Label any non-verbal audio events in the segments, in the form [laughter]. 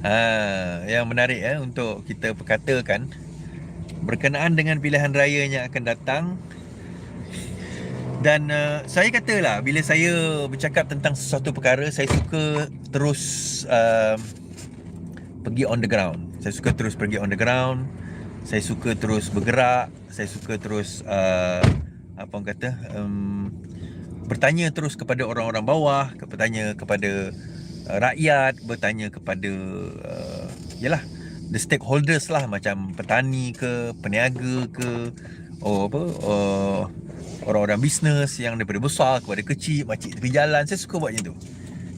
Ha, yang menarik eh untuk kita perkatakan berkenaan dengan pilihan raya yang akan datang dan uh, saya katalah bila saya bercakap tentang sesuatu perkara saya suka terus uh, pergi on the ground. Saya suka terus pergi on the ground. Saya suka terus bergerak. Saya suka terus uh, apa orang kata um, bertanya terus kepada orang-orang bawah, bertanya kepada rakyat, bertanya kepada uh, yalah the stakeholders lah macam petani ke, peniaga ke, oh apa, uh, orang-orang bisnes yang daripada besar kepada kecil, makcik tepi jalan, saya suka buat macam tu.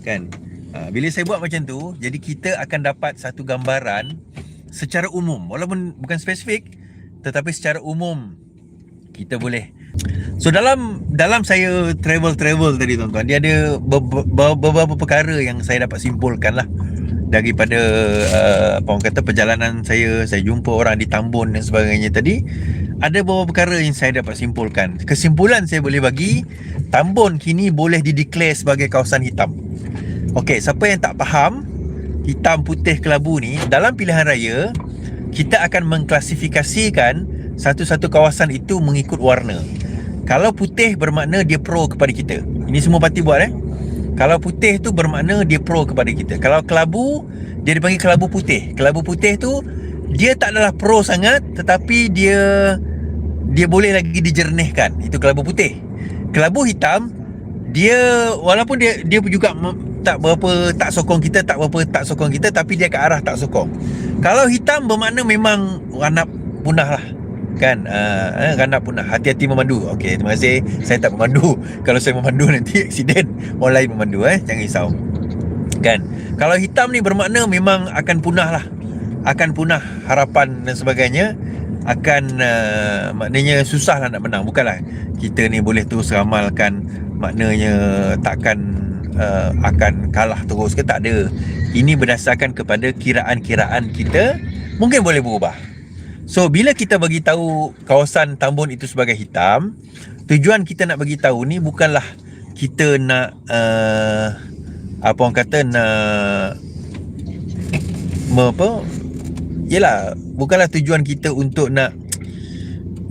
Kan? Uh, bila saya buat macam tu, jadi kita akan dapat satu gambaran secara umum, walaupun bukan spesifik, tetapi secara umum kita boleh. So dalam dalam saya travel travel tadi tuan-tuan, dia ada beberapa perkara yang saya dapat simpulkan lah daripada uh, apa orang kata perjalanan saya, saya jumpa orang di Tambun dan sebagainya tadi ada beberapa perkara yang saya dapat simpulkan. Kesimpulan saya boleh bagi, Tambun kini boleh dideklar sebagai kawasan hitam. Okey, siapa yang tak faham, hitam putih kelabu ni dalam pilihan raya kita akan mengklasifikasikan satu-satu kawasan itu mengikut warna. Kalau putih bermakna dia pro kepada kita. Ini semua parti buat eh. Kalau putih tu bermakna dia pro kepada kita. Kalau kelabu dia dipanggil kelabu putih. Kelabu putih tu dia tak adalah pro sangat tetapi dia dia boleh lagi dijernihkan itu kelabu putih kelabu hitam dia walaupun dia dia juga tak berapa tak sokong kita tak berapa tak sokong kita tapi dia ke arah tak sokong kalau hitam bermakna memang ranap punah lah kan? Uh, eh, ranap punah hati-hati memandu. Okey terima kasih. Saya tak memandu. [laughs] Kalau saya memandu nanti aksiden orang lain memandu eh? Jangan risau. Kan? Kalau hitam ni bermakna memang akan punah lah. Akan punah harapan dan sebagainya. Akan uh, maknanya susah lah nak menang. Bukanlah kita ni boleh terus ramalkan. Maknanya takkan uh, akan kalah terus ke? Tak ada. Ini berdasarkan kepada kiraan-kiraan kita. Mungkin boleh berubah so bila kita bagi tahu kawasan Tambun itu sebagai hitam tujuan kita nak bagi tahu ni bukanlah kita nak uh, apa orang kata nak apa? Yelah Bukanlah tujuan kita untuk nak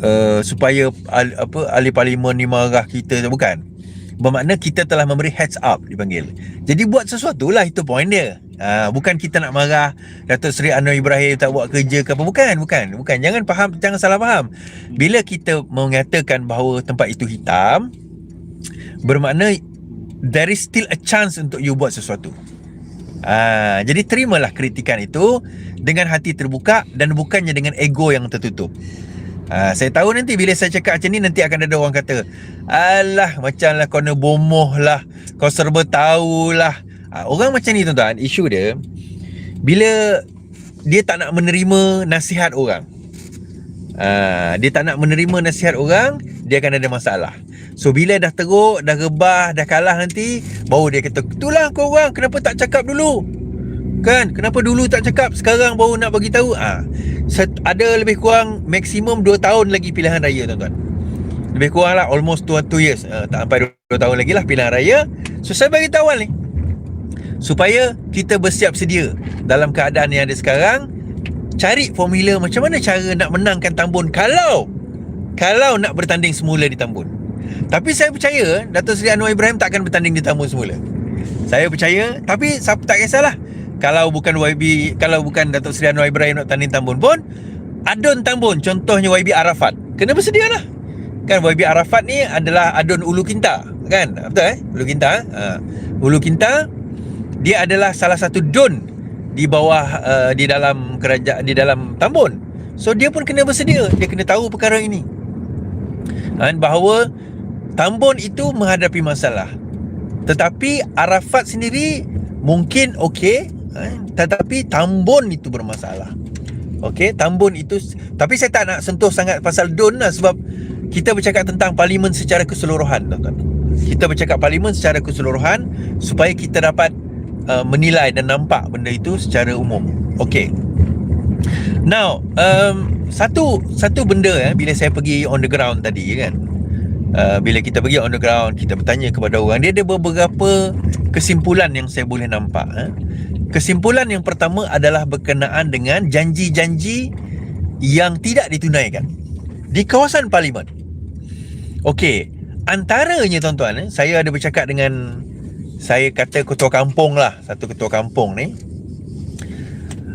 uh, Supaya al, apa Ahli parlimen ni marah kita Bukan. Bermakna kita telah memberi heads up Dipanggil. Jadi buat sesuatu lah Itu point dia uh, Bukan kita nak marah Datuk Seri Anwar Ibrahim Tak buat kerja ke apa. Bukan Bukan Bukan. Jangan faham Jangan salah faham. Bila kita mengatakan bahawa Tempat itu hitam Bermakna There is still a chance Untuk you buat sesuatu. Ah, jadi terimalah kritikan itu dengan hati terbuka dan bukannya dengan ego yang tertutup. Ah, saya tahu nanti bila saya cakap macam ni nanti akan ada orang kata, "Alah, macamlah kau nak bomoh lah, kau serba tahulah." Ah, orang macam ni tuan-tuan, isu dia bila dia tak nak menerima nasihat orang. Ah, dia tak nak menerima nasihat orang, dia akan ada masalah. So bila dah teruk, dah rebah, dah kalah nanti Baru dia kata, itulah kau orang kenapa tak cakap dulu Kan, kenapa dulu tak cakap Sekarang baru nak bagi tahu ha. Ada lebih kurang maksimum 2 tahun lagi pilihan raya tuan-tuan Lebih kurang lah almost 2, 2 years ha, Tak sampai 2, 2 tahun lagi lah pilihan raya So saya bagi tahu ni Supaya kita bersiap sedia Dalam keadaan yang ada sekarang Cari formula macam mana cara nak menangkan Tambun Kalau Kalau nak bertanding semula di Tambun. Tapi saya percaya Dato' Seri Anwar Ibrahim tak akan bertanding di Tambun semula. Saya percaya Tapi tak kisahlah. Kalau bukan YB Kalau bukan Dato' Seri Anwar Ibrahim nak tanding Tambun pun Adun Tambun Contohnya YB Arafat. Kena bersedia lah Kan YB Arafat ni adalah Adun Ulu Kinta Kan? Betul eh? Ulu Kinta ha. Ulu Kinta Dia adalah salah satu Dun Di bawah uh, Di dalam kerajaan Di dalam Tambun So dia pun kena bersedia Dia kena tahu perkara ini kan, Bahawa Tambun itu menghadapi masalah Tetapi Arafat sendiri Mungkin okey eh? Tetapi Tambun itu bermasalah Okey, Tambun itu Tapi saya tak nak sentuh sangat pasal Don lah Sebab kita bercakap tentang parlimen secara keseluruhan tuan-tuan. Kita bercakap parlimen secara keseluruhan Supaya kita dapat uh, menilai dan nampak benda itu secara umum Okey Now um, Satu satu benda eh, Bila saya pergi on the ground tadi kan uh, bila kita pergi on the ground kita bertanya kepada orang dia ada beberapa kesimpulan yang saya boleh nampak eh? kesimpulan yang pertama adalah berkenaan dengan janji-janji yang tidak ditunaikan di kawasan parlimen. Okey, antaranya tuan-tuan, eh, saya ada bercakap dengan saya kata ketua kampung lah, satu ketua kampung ni.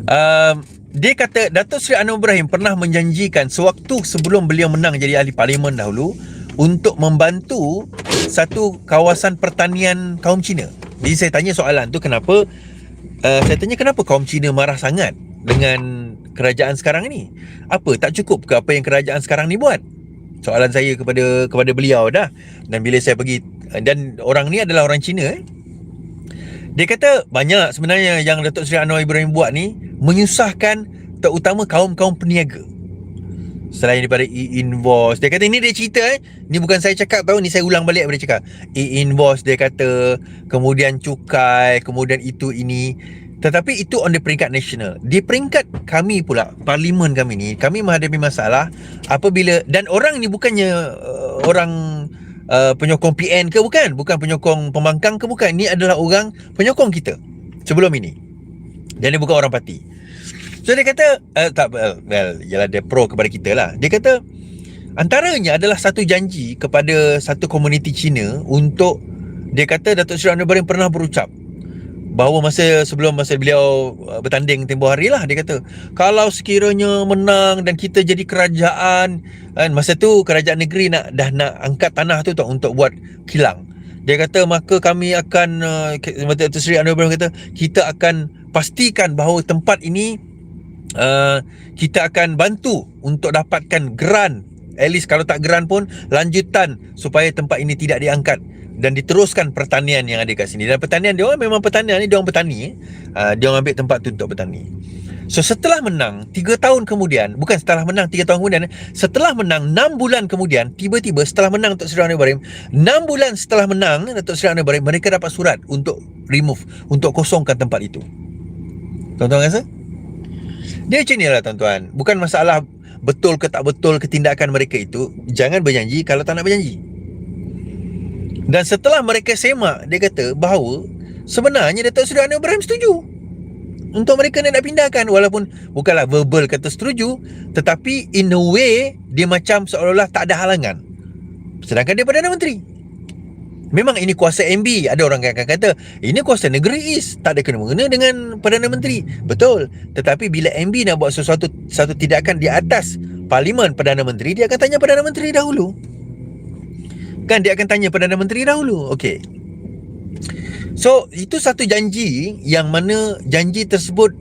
Um, dia kata Datuk Seri Anwar Ibrahim pernah menjanjikan sewaktu sebelum beliau menang jadi ahli parlimen dahulu untuk membantu satu kawasan pertanian kaum Cina. Jadi saya tanya soalan tu kenapa uh, saya tanya kenapa kaum Cina marah sangat dengan kerajaan sekarang ni? Apa tak cukup ke apa yang kerajaan sekarang ni buat? Soalan saya kepada kepada beliau dah. Dan bila saya pergi dan orang ni adalah orang Cina eh. Dia kata banyak sebenarnya yang Datuk Seri Anwar Ibrahim buat ni menyusahkan terutama kaum-kaum peniaga. Selain daripada e-invoice Dia kata ini dia cerita eh Ni bukan saya cakap tahu Ni saya ulang balik Dia cakap E-invoice dia kata Kemudian cukai Kemudian itu ini Tetapi itu on the peringkat national Di peringkat kami pula Parlimen kami ni Kami menghadapi masalah Apabila Dan orang ni bukannya uh, Orang uh, Penyokong PN ke bukan? Bukan penyokong pembangkang ke bukan? Ini adalah orang Penyokong kita Sebelum ini. Dan dia bukan orang parti. So dia kata uh, tak well, well yalah dia pro kepada kita lah. Dia kata antaranya adalah satu janji kepada satu komuniti Cina untuk dia kata Datuk Seri Anwar Ibrahim pernah berucap bahawa masa sebelum masa beliau uh, bertanding tempoh hari lah dia kata kalau sekiranya menang dan kita jadi kerajaan kan masa tu kerajaan negeri nak dah nak angkat tanah tu tak untuk buat kilang. Dia kata maka kami akan uh, Datuk Seri Anwar kata kita akan pastikan bahawa tempat ini uh, kita akan bantu untuk dapatkan grant at least kalau tak grant pun lanjutan supaya tempat ini tidak diangkat dan diteruskan pertanian yang ada kat sini. Dan pertanian dia orang memang pertanian ni dia orang petani uh, dia orang ambil tempat tu untuk bertani so setelah menang 3 tahun kemudian bukan setelah menang 3 tahun kemudian setelah menang 6 bulan kemudian tiba-tiba setelah menang Datuk Seri Anwar Ibrahim 6 bulan setelah menang Datuk Seri Anwar Ibrahim mereka dapat surat untuk remove untuk kosongkan tempat itu. Tuan-tuan rasa? Dia macam ni lah tuan-tuan. Bukan masalah Betul ke tak betul Ketindakan mereka itu Jangan berjanji Kalau tak nak berjanji Dan setelah mereka semak Dia kata bahawa Sebenarnya Datuk Seri Anwar Ibrahim setuju. Untuk mereka nak pindahkan Walaupun Bukanlah verbal kata setuju Tetapi in a way Dia macam seolah-olah tak ada halangan. Sedangkan dia Perdana Menteri. Memang ini kuasa MB Ada orang yang akan kata Ini kuasa negeri is Tak ada kena-mengena dengan Perdana Menteri. Betul. Tetapi bila MB nak buat sesuatu Satu tindakan di atas Parlimen Perdana Menteri Dia akan tanya Perdana Menteri dahulu Kan dia akan tanya Perdana Menteri dahulu Okey So itu satu janji Yang mana janji tersebut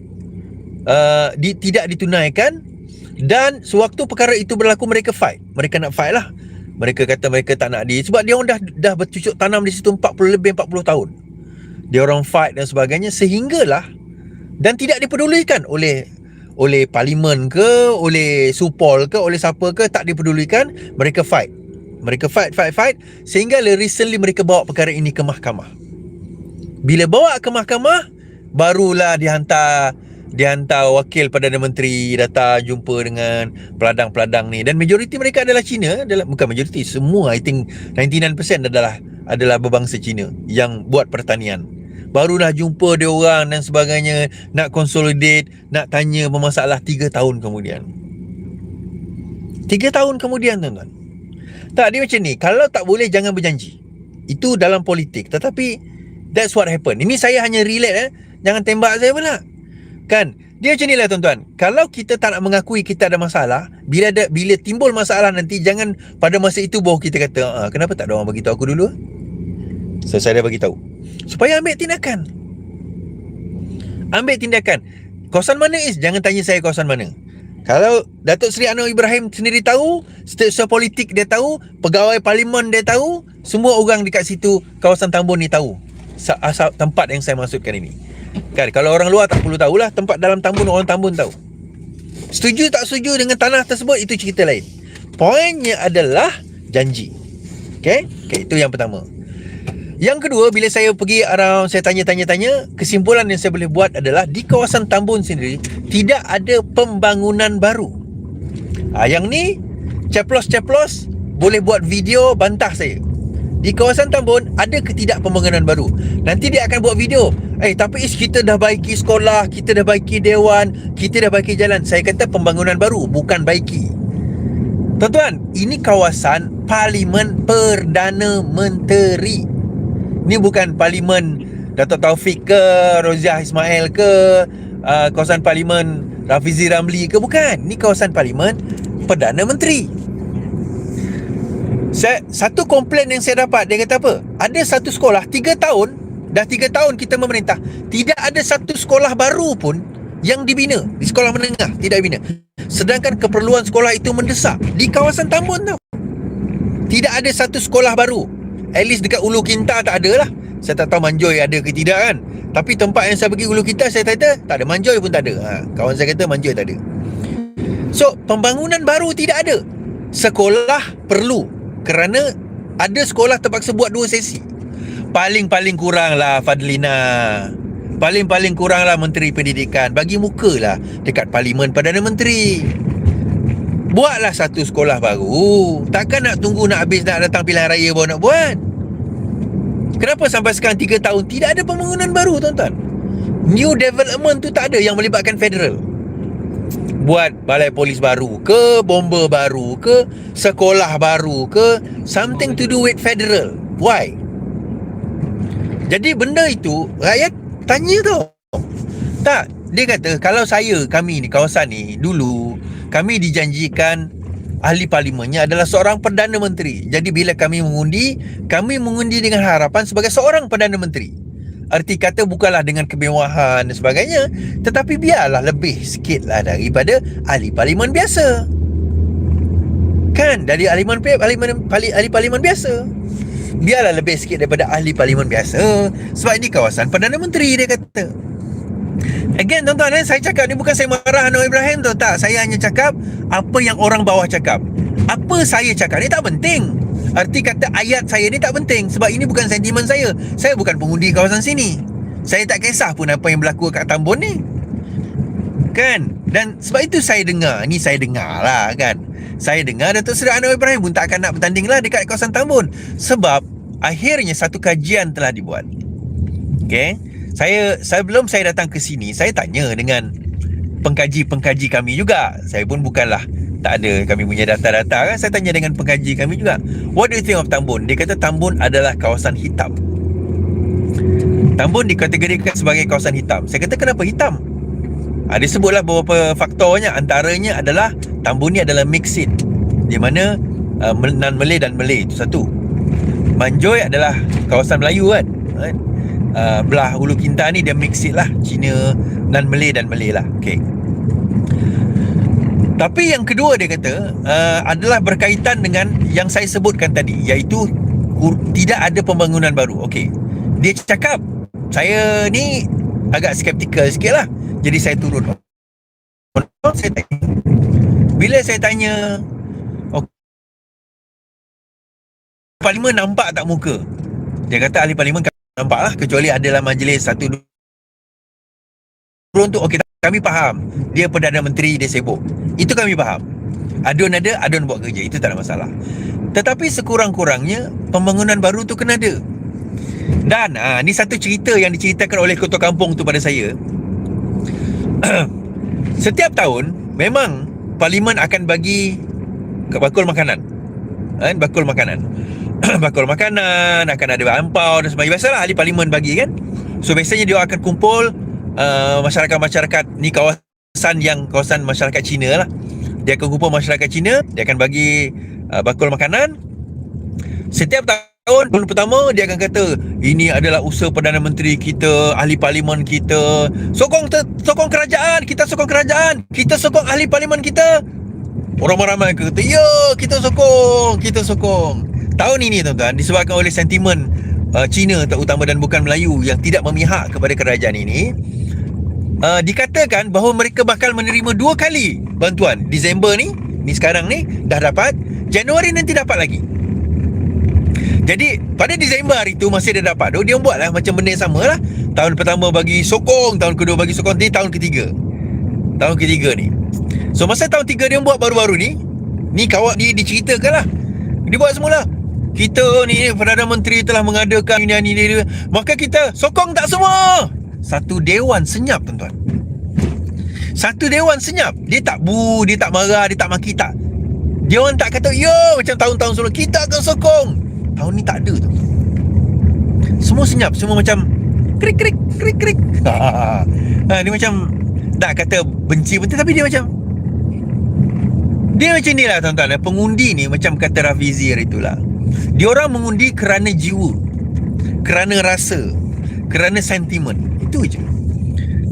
uh, di, Tidak ditunaikan Dan sewaktu perkara itu berlaku Mereka fight Mereka nak fight lah mereka kata mereka tak nak di sebab dia orang dah dah bercucuk tanam di situ 40 lebih 40 tahun. Dia orang fight dan sebagainya sehinggalah dan tidak dipedulikan oleh oleh parlimen ke, oleh supol ke, oleh siapa ke tak dipedulikan, mereka fight. Mereka fight fight fight sehingga recently mereka bawa perkara ini ke mahkamah. Bila bawa ke mahkamah barulah dihantar dia hantar wakil Perdana Menteri datang jumpa dengan peladang-peladang ni. Dan majoriti mereka adalah Cina adalah bukan majoriti semua I think 99% adalah adalah berbangsa Cina yang buat pertanian. Barulah jumpa dia orang dan sebagainya nak consolidate nak tanya bermasalah 3 tahun kemudian. 3 tahun kemudian tuan-tuan tak dia macam ni kalau tak boleh jangan berjanji itu dalam politik tetapi that's what happen ini saya hanya relate eh jangan tembak saya pula Kan? Dia macam ni lah tuan-tuan. Kalau kita tak nak mengakui kita ada masalah, bila ada bila timbul masalah nanti jangan pada masa itu baru kita kata, ah, kenapa tak ada orang bagi tahu aku dulu?" So, saya dah bagi tahu. Supaya ambil tindakan. Ambil tindakan. Kawasan mana is? Jangan tanya saya kawasan mana. Kalau Datuk Seri Anwar Ibrahim sendiri tahu, setiap politik dia tahu, pegawai parlimen dia tahu, semua orang dekat situ kawasan Tambun ni tahu. Asal tempat yang saya maksudkan ini. Kan kalau orang luar tak perlu tahulah tempat dalam tambun orang tambun tahu. Setuju tak setuju dengan tanah tersebut itu cerita lain. Poinnya adalah janji. Okey? Okey, itu yang pertama. Yang kedua, bila saya pergi around saya tanya-tanya-tanya, kesimpulan yang saya boleh buat adalah di kawasan Tambun sendiri tidak ada pembangunan baru. Ha, yang ni ceplos-ceplos boleh buat video bantah saya. di kawasan Tambun ada ke tidak pembangunan baru. Nanti dia akan buat video. Eh tapi is kita dah baiki sekolah kita dah baiki dewan kita dah baiki jalan. Saya kata pembangunan baru bukan baiki. Tuan-tuan ini kawasan parlimen Perdana Menteri ni bukan parlimen Datuk Taufik ke Roziah Ismail ke uh, kawasan parlimen Rafizi Ramli ke bukan. Ni kawasan parlimen Perdana Menteri. Saya, satu komplain yang saya dapat dia kata apa? Ada satu sekolah tiga tahun dah tiga tahun kita memerintah. Tidak ada satu sekolah baru pun yang dibina. Di sekolah menengah tidak dibina. Sedangkan keperluan sekolah itu mendesak di kawasan Tambun tau. Tidak ada satu sekolah baru at least dekat Ulu Kinta tak ada lah. Saya tak tahu Manjoy ada ke tidak kan. Tapi tempat yang saya pergi Ulu Kinta saya kata tak ada. Manjoy pun tak ada. Ha, kawan saya kata Manjoy tak ada. So pembangunan baru tidak ada. Sekolah perlu kerana ada sekolah terpaksa buat dua sesi. Paling-paling kurang lah Fadlina. Paling-paling kurang lah Menteri Pendidikan. Bagi muka lah dekat Parlimen Perdana Menteri buatlah satu sekolah baru. Takkan nak tunggu nak habis nak datang pilihan raya baru nak buat? Kenapa sampai sekarang 3 tahun tidak ada pembangunan baru tuan-tuan? New development tu tak ada yang melibatkan federal. Buat balai polis baru ke bomba baru ke sekolah baru ke something to do with federal. Why? Jadi benda itu rakyat tanya tau. Tak dia kata kalau saya kami ni kawasan ni dulu kami dijanjikan ahli parlimennya adalah seorang perdana menteri. Jadi bila kami mengundi kami mengundi dengan harapan sebagai seorang perdana menteri. Arti kata bukanlah dengan kemewahan dan sebagainya Tetapi biarlah lebih sikit lah daripada ahli parlimen biasa. Kan? Dari ahli parlimen, ahli, ahli parlimen biasa. Biarlah lebih sikit daripada ahli parlimen biasa. Sebab ini kawasan Perdana Menteri dia kata Again tuan-tuan eh, saya cakap ni bukan saya marah Anwar Ibrahim tu. Tak, saya hanya cakap apa yang orang bawah cakap. Apa saya cakap ni tak penting. Arti kata ayat saya ni tak penting. Sebab ini bukan sentimen saya. Saya bukan pengundi kawasan sini. Saya tak kisah pun apa yang berlaku kat Tambun ni. Kan? Dan sebab itu saya dengar. Ni saya dengar lah kan? Saya dengar Datuk Seri Anwar Ibrahim pun tak akan nak bertanding lah Dekat kawasan Tambun. Sebab Akhirnya satu kajian telah dibuat. Okay saya, saya belum saya datang ke sini Saya tanya dengan Pengkaji-pengkaji kami juga. Saya pun bukanlah tak ada kami punya data-data kan. Saya tanya dengan pengkaji kami juga. What do you think of Tambun? Dia kata Tambun adalah kawasan hitam. Tambun dikategorikan sebagai kawasan hitam. Saya kata kenapa hitam? Ha, dia sebutlah beberapa faktornya. Antaranya adalah Tambun ni adalah mixed di mana uh, non-Malay dan Malay. Itu satu. Manjoy adalah kawasan Melayu kan uh, belah Ulu Kinta ni dia mixed lah Cina non-Malay dan Malay lah okay. Tapi yang kedua dia kata uh, adalah berkaitan dengan yang saya sebutkan tadi iaitu tidak ada pembangunan baru. Okey. Dia cakap saya ni agak skeptikal sikit lah. Jadi saya turun. Saya tanya. Bila saya tanya okay, Parlimen nampak tak muka? Dia kata ahli parlimen nampak lah kecuali adalah majlis satu dua. Untuk okey kami faham. Dia Perdana Menteri dia sibuk. Itu kami faham. Adun ada, Adun buat kerja. Itu tak ada masalah. Tetapi sekurang-kurangnya Pembangunan baru tu kena ada. Dan ha, Ni satu cerita yang diceritakan oleh Ketua Kampung tu pada saya. [clears throat] Setiap tahun Memang Parlimen akan bagi Bakul makanan. Kan? Bakul makanan [clears throat] Bakul makanan Akan ada ampau dan sebagainya. Biasalah ahli parlimen bagi kan? So biasanya dia akan kumpul uh, Masyarakat-masyarakat Ni kawasan yang kawasan masyarakat Cina lah. Dia akan kumpul masyarakat Cina dia akan bagi uh, bakul makanan setiap tahun tahun pertama dia akan kata ini adalah usaha Perdana Menteri kita ahli parlimen kita. Sokong te- sokong kerajaan kita sokong kerajaan. Kita sokong ahli parlimen kita. Orang ramai kata ya kita sokong kita sokong tahun ini tuan-tuan disebabkan oleh sentimen uh, Cina terutama dan bukan Melayu yang tidak memihak kepada kerajaan ini uh, dikatakan bahawa mereka bakal menerima dua kali bantuan. Disember ni ni sekarang ni dah dapat. Januari nanti dapat lagi. Jadi pada Disember hari tu masih dah dapat tu dia buat lah macam benda yang sama lah. Tahun pertama bagi sokong tahun kedua bagi sokong ni tahun ketiga. Tahun ketiga ni. So masa tahun tiga dia buat baru-baru ni ni kawak dia diceritakan lah dia buat semula kita ni Perdana Menteri telah mengadakan ini ini ini. Maka kita sokong tak semua. Satu dewan senyap tuan-tuan. Satu dewan senyap. Dia tak bu dia tak marah dia tak maki tak. Dia orang tak kata yo macam tahun-tahun sebelum kita akan sokong. Tahun ni tak ada tu semua senyap semua macam krik krik krik krik. [laughs] Ha, dia macam tak kata benci betul tapi dia macam dia macam ni lah tuan-tuan. Pengundi ni macam kata Rafizi hari itulah Dia orang mengundi kerana jiwa Kerana rasa Kerana sentimen Itu je.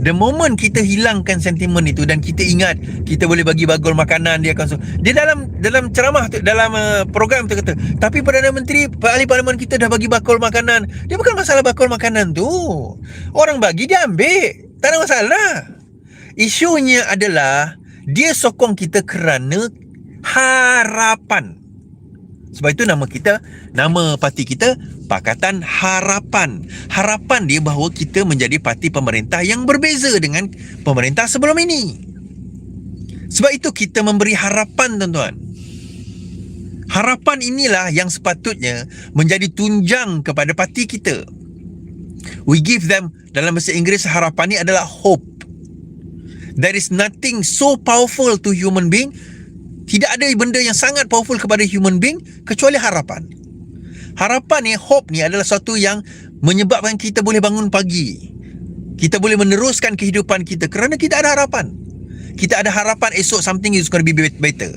The moment kita hilangkan sentimen itu dan kita ingat kita boleh bagi bagul makanan dia akan dia dalam dalam ceramah tu dalam uh, program tu kata tapi Perdana Menteri ahli parlimen kita dah bagi bakul makanan. Dia bukan masalah bakul makanan tu. Orang bagi dia ambil. Tak ada masalah. Isunya adalah dia sokong kita kerana harapan. Sebab itu nama kita, nama parti kita Pakatan Harapan. Harapan dia bahawa kita menjadi parti pemerintah yang berbeza dengan pemerintah sebelum ini. Sebab itu kita memberi harapan tuan-tuan. Harapan inilah yang sepatutnya menjadi tunjang kepada parti kita. We give them dalam bahasa Inggeris harapan ini adalah hope. There is nothing so powerful to human being tidak ada benda yang sangat powerful kepada human being kecuali harapan. Harapan ni, hope ni adalah satu yang menyebabkan kita boleh bangun pagi. Kita boleh meneruskan kehidupan kita kerana kita ada harapan. Kita ada harapan esok something is going to be better.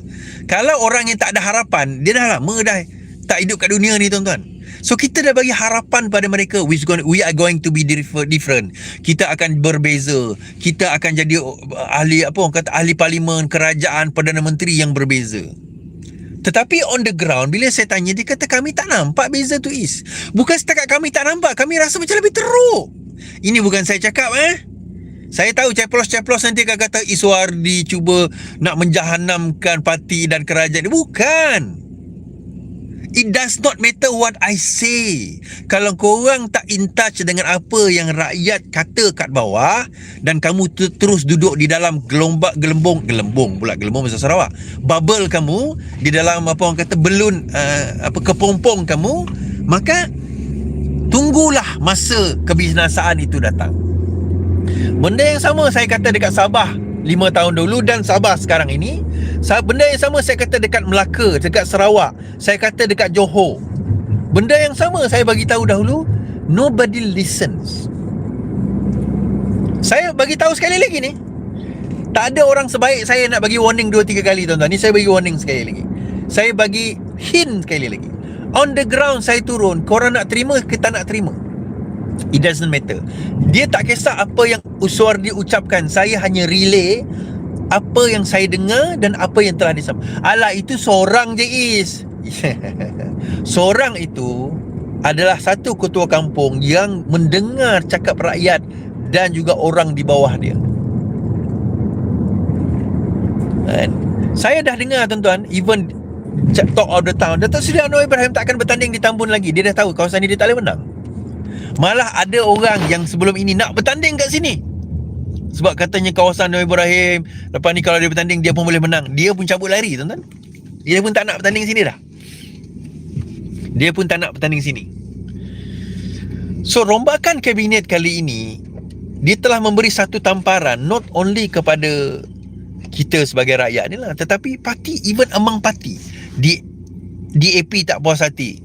Kalau orang yang tak ada harapan, dia dah lama dah tak hidup kat dunia ni tuan-tuan. So kita dah bagi harapan pada mereka which going we are going to be different. Kita akan berbeza. Kita akan jadi uh, ahli apa orang kata ahli parlimen, kerajaan, perdana menteri yang berbeza. Tetapi on the ground bila saya tanya dia kata kami tak nampak beza tu is. Bukan setakat kami tak nampak, kami rasa macam lebih teruk. Ini bukan saya cakap eh. Saya tahu ceplos-ceplos nanti akan kata Iswardi cuba nak menjahanamkan parti dan kerajaan. Bukan. It does not matter what I say. Kalau korang tak in touch dengan apa yang rakyat kata kat bawah dan kamu terus duduk di dalam gelombak gelembung gelembung pula gelembung bahasa Sarawak. Bubble kamu di dalam apa orang kata belun uh, apa kepompong kamu, maka tunggulah masa kebinasaan itu datang. Benda yang sama saya kata dekat Sabah 5 tahun dulu dan Sabah sekarang ini Benda yang sama saya kata dekat Melaka, dekat Sarawak, saya kata dekat Johor. Benda yang sama saya bagi tahu dahulu, nobody listens. Saya bagi tahu sekali lagi ni. Tak ada orang sebaik saya nak bagi warning 2 3 kali tuan-tuan. Ni saya bagi warning sekali lagi. Saya bagi hint sekali lagi. On the ground saya turun, korang nak terima ke tak nak terima? It doesn't matter. Dia tak kisah apa yang Uswar diucapkan. Saya hanya relay apa yang saya dengar dan apa yang telah disampaikan. Alah itu seorang je is. [laughs] seorang itu adalah satu ketua kampung yang mendengar cakap rakyat dan juga orang di bawah dia. And saya dah dengar tuan-tuan even talk of the town Datuk Seri Anwar Ibrahim tak akan bertanding di Tambun lagi. Dia dah tahu kawasan ini dia tak boleh menang. Malah ada orang yang sebelum ini nak bertanding kat sini. Sebab katanya kawasan Nabi Ibrahim Lepas ni kalau dia bertanding Dia pun boleh menang. Dia pun cabut lari tuan-tuan. Dia pun tak nak bertanding sini dah. Dia pun tak nak bertanding sini. So rombakan kabinet kali ini Dia telah memberi satu tamparan Not only kepada Kita sebagai rakyat ni lah Tetapi parti Even among parti. Di DAP tak puas hati.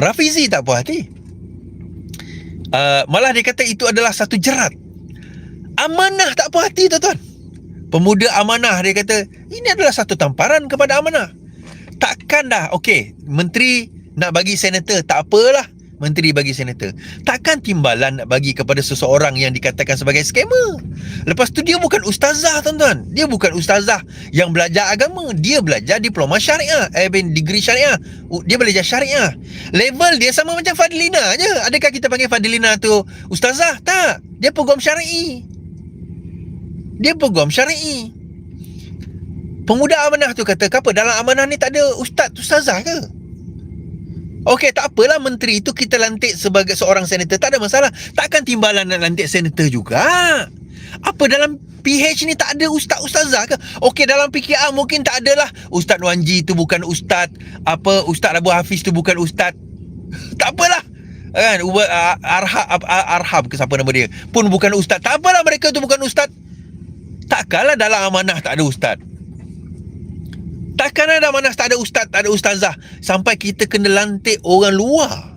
Rafizi tak puas hati. Uh, Malah dia kata itu adalah satu jerat amanah tak puas hati tuan-tuan. Pemuda amanah dia kata ini adalah satu tamparan kepada amanah. Takkan dah okey menteri nak bagi senator tak apalah. Menteri bagi senator. Takkan timbalan nak bagi kepada seseorang yang dikatakan sebagai scammer. Lepas tu dia bukan ustazah tuan-tuan. Dia bukan ustazah yang belajar agama. Dia belajar diploma syariah eh ben degree syariah. Dia belajar syariah. Level dia sama macam Fadlina je. Adakah kita panggil Fadlina tu ustazah? Tak. Dia program syar'i dia peguam syar'i. Pemuda amanah tu kata, apa dalam amanah ni tak ada ustaz ustazah ke? Okey, tak apalah menteri itu kita lantik sebagai seorang senator, tak ada masalah. Takkan timbalan nak lantik senator juga. Apa dalam PH ni tak ada ustaz-ustazah ke? Okey dalam PKR mungkin tak adalah Ustaz Wanji tu bukan ustaz Apa Ustaz Abu Hafiz tu bukan ustaz [laughs] Tak apalah kan Arhab Arhab ke siapa nama dia pun bukan ustaz tak apalah mereka tu bukan ustaz takkanlah dalam amanah tak ada ustaz. Takkan ada amanah tak ada ustaz tak ada ustazah. Sampai kita kena lantik orang luar.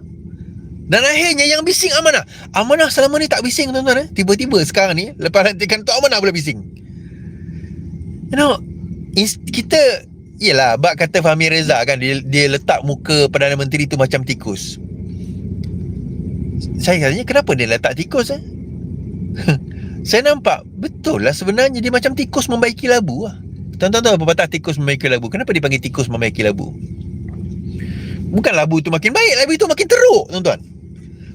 Dan akhirnya yang bising amanah. Amanah selama ni tak bising tuan-tuan eh? Tiba-tiba sekarang ni Lepas lantikan tu amanah pula bising. You know Kita Yelah Bak kata Fahmi Reza kan dia, dia letak muka Perdana Menteri tu macam tikus. Saya katanya Kenapa dia letak tikus eh? [laughs] Saya nampak Betul lah sebenarnya Dia macam tikus membaiki labu lah. Tuan-tuan tahu apa patah tikus membaiki labu? Kenapa dipanggil tikus membaiki labu? Bukan labu tu makin baik Labu tu makin teruk tuan-tuan.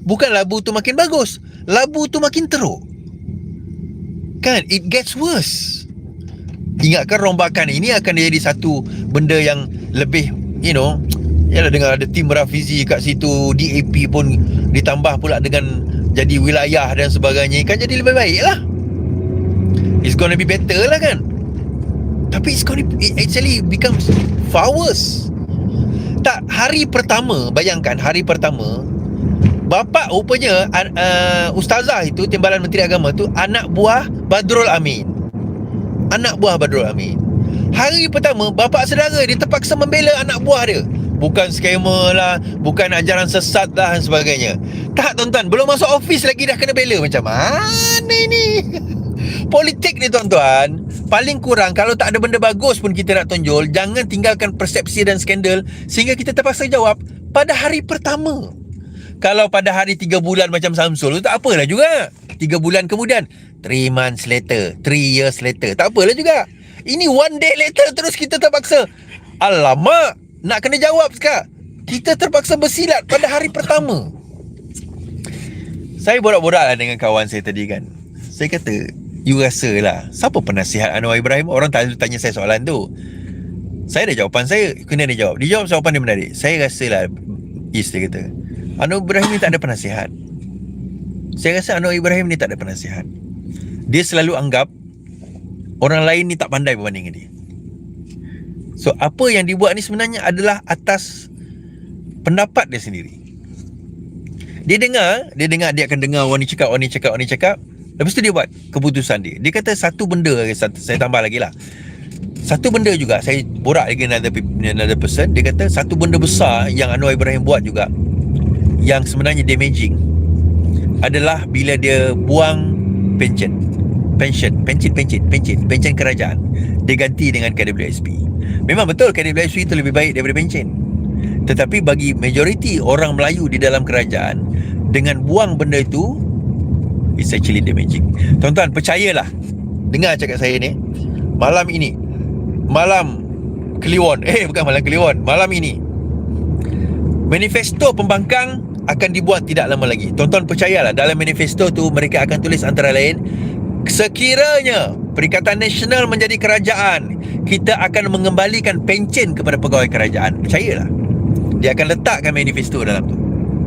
Bukan labu tu makin bagus Labu tu makin teruk. Kan It gets worse. Ingatkan rombakan ini akan jadi satu benda yang lebih You know Yalah dengar ada tim Rafizi kat situ DAP pun ditambah pula dengan Jadi wilayah dan sebagainya Kan jadi lebih baik lah It's gonna be better lah kan? Tapi it's gonna It actually becomes worse Tak hari pertama Bayangkan hari pertama Bapa rupanya uh, Ustazah itu Timbalan Menteri Agama tu Anak buah Badrul Amin. Anak buah Badrul Amin. Hari pertama Bapa saudara dia terpaksa membela anak buah dia Bukan skema lah Bukan ajaran sesat lah Dan sebagainya Tak tuan-tuan Belum masuk ofis lagi dah kena bela Macam mana ni [laughs] Politik ni tuan-tuan Paling kurang Kalau tak ada benda bagus pun kita nak tonjol Jangan tinggalkan persepsi dan skandal Sehingga kita terpaksa jawab Pada hari pertama kalau pada hari 3 bulan macam Samsul tu tak apalah juga. 3 bulan kemudian, 3 months later, 3 years later, tak apalah juga. Ini one day later terus kita terpaksa. Alamak, nak kena jawab sekarang. Kita terpaksa bersilat pada hari pertama. Saya borak-borak lah dengan kawan saya tadi kan. Saya kata, you rasa lah, siapa penasihat Anwar Ibrahim? Orang tanya, tanya saya soalan tu. Saya ada jawapan saya, kena dia jawab. Dia jawab jawapan dia menarik. Saya rasa lah, Is dia kata, Anwar Ibrahim ni tak ada penasihat Saya rasa Anwar Ibrahim ni tak ada penasihat Dia selalu anggap Orang lain ni tak pandai berbanding dengan dia So apa yang dibuat ni sebenarnya adalah atas Pendapat dia sendiri. Dia dengar Dia dengar dia akan dengar orang ni cakap Orang ni cakap Orang ni cakap. Lepas tu dia buat keputusan dia. Dia kata satu benda Saya tambah lagi lah. Satu benda juga Saya borak lagi dengan another, another person. Dia kata satu benda besar Yang Anwar Ibrahim buat juga yang sebenarnya damaging adalah bila dia buang pension pension. Pension pension pension pension kerajaan. Diganti dengan KWSP memang betul KWSP itu lebih baik daripada pension. Tetapi bagi majoriti orang Melayu di dalam kerajaan dengan buang benda itu it's actually damaging tuan-tuan percayalah. Dengar cakap saya ni. Malam ini malam Kliwon. Eh bukan malam Kliwon. Malam ini manifesto pembangkang akan dibuat tidak lama lagi. Tuan-tuan percayalah. Dalam manifesto tu mereka akan tulis antara lain sekiranya Perikatan Nasional menjadi kerajaan, kita akan mengembalikan pencen kepada pegawai kerajaan. Percayalah. Dia akan letakkan manifesto dalam tu.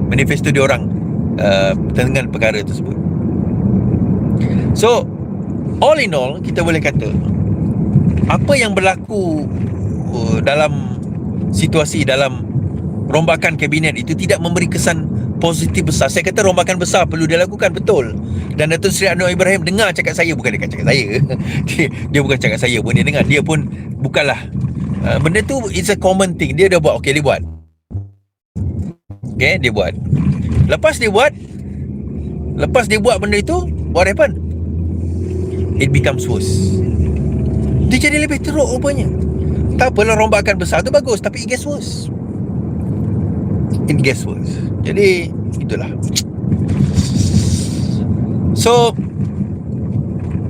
Manifesto dia orang uh, dengan perkara tersebut. So, all in all kita boleh kata apa yang berlaku uh, dalam situasi dalam rombakan kabinet itu tidak memberi kesan positif besar. Saya kata rombakan besar perlu dilakukan betul. Dan Datuk Seri Anwar Ibrahim dengar cakap saya bukan dia cakap saya. [laughs] dia, dia bukan cakap saya pun dia dengar. Dia pun bukanlah uh, benda tu it's a common thing. Dia dah buat. Okey dia buat. Okey dia buat. Lepas dia buat lepas dia buat benda itu what happened? It becomes worse. Dia jadi lebih teruk rupanya. Tak apalah rombakan besar tu bagus tapi it gets worse it gets worse. Jadi itulah. So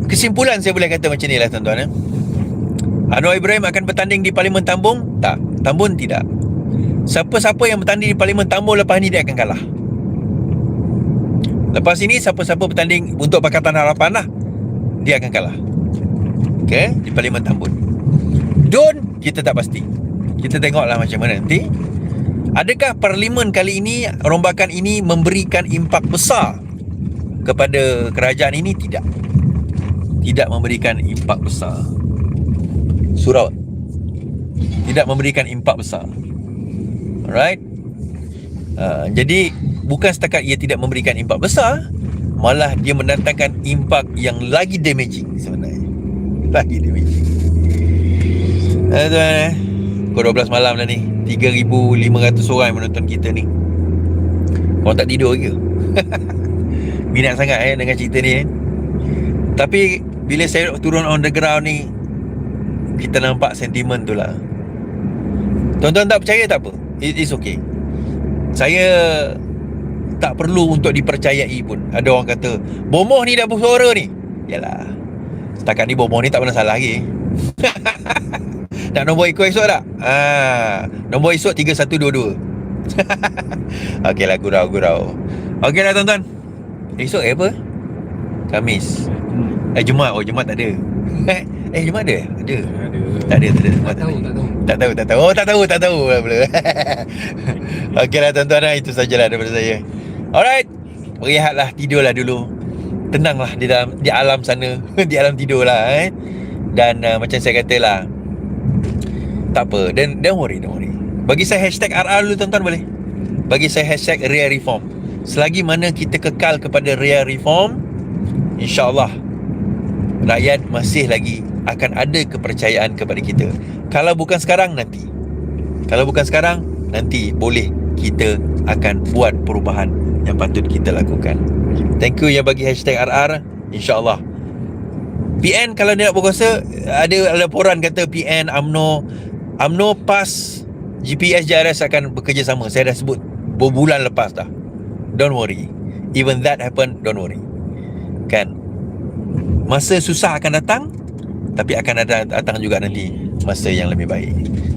kesimpulan saya boleh kata macam ni lah tuan-tuan eh? Anwar Ibrahim akan bertanding di Parlimen Tambung? Tak, Tambun tidak. Siapa-siapa yang bertanding di Parlimen Tambung lepas ni dia akan kalah. Lepas ini siapa-siapa bertanding untuk Pakatan Harapan lah Dia akan kalah. Okay, di Parlimen Tambun. Don, kita tak pasti. Kita tengoklah macam mana nanti Adakah parlimen kali ini rombakan ini memberikan impak besar kepada kerajaan ini? Tidak. tidak memberikan impak besar. Surau tidak memberikan impak besar. Alright? Uh, jadi bukan setakat ia tidak memberikan impak besar, malah dia mendatangkan impak yang lagi damaging sebenarnya. Lagi damaging. Uh, tuan, eh. Pukul 12 malam dah ni 3,500 orang yang menonton kita ni. Korang tak tidur ke? [laughs] Minat sangat eh dengan cerita ni eh. Tapi Bila saya turun on the ground ni Kita nampak sentimen tu lah. Tuan-tuan tak percaya tak apa? It is okay. Saya Tak perlu untuk dipercayai pun. Ada orang kata Bomoh ni dah bersuara ni. Yalah. Setakat ni bomoh ni tak pernah salah lagi [laughs] Nak nombor ikut esok tak? Ha, nombor esok 3122 [laughs] Okey lah gurau gurau. Okey lah tuan-tuan. Esok eh apa? Kamis. Eh Jumat Oh Jumat tak ada. [laughs] Eh Jumat ada? Ada. Tak ada tak ada. Tak tahu, tak tahu. Tak tahu tak tahu. Oh tak tahu tak tahu Pula. Okey lah tuan-tuan lah. Itu sajalah daripada saya. Alright. Berehatlah Tidurlah dulu. Tenanglah di dalam di alam sana. Di alam tidur lah eh Dan uh, macam saya kata lah tak apa. Don't, don't worry Don't worry. Bagi saya hashtag RR dulu tuan-tuan boleh? Bagi saya hashtag Ria Reform. Selagi mana kita kekal kepada Ria Reform InsyaAllah Rakyat masih lagi Akan ada kepercayaan kepada kita. Kalau bukan sekarang nanti. Kalau bukan sekarang Nanti boleh Kita akan buat perubahan Yang patut kita lakukan. Thank you yang bagi hashtag RR InsyaAllah PN kalau dia nak berkuasa Ada laporan kata PN UMNO UMNO PAS GPS JRS akan bekerjasama Saya dah sebut Berbulan lepas dah. Don't worry. Even that happen Don't worry. Kan? Masa susah akan datang Tapi akan ada datang juga nanti Masa yang lebih baik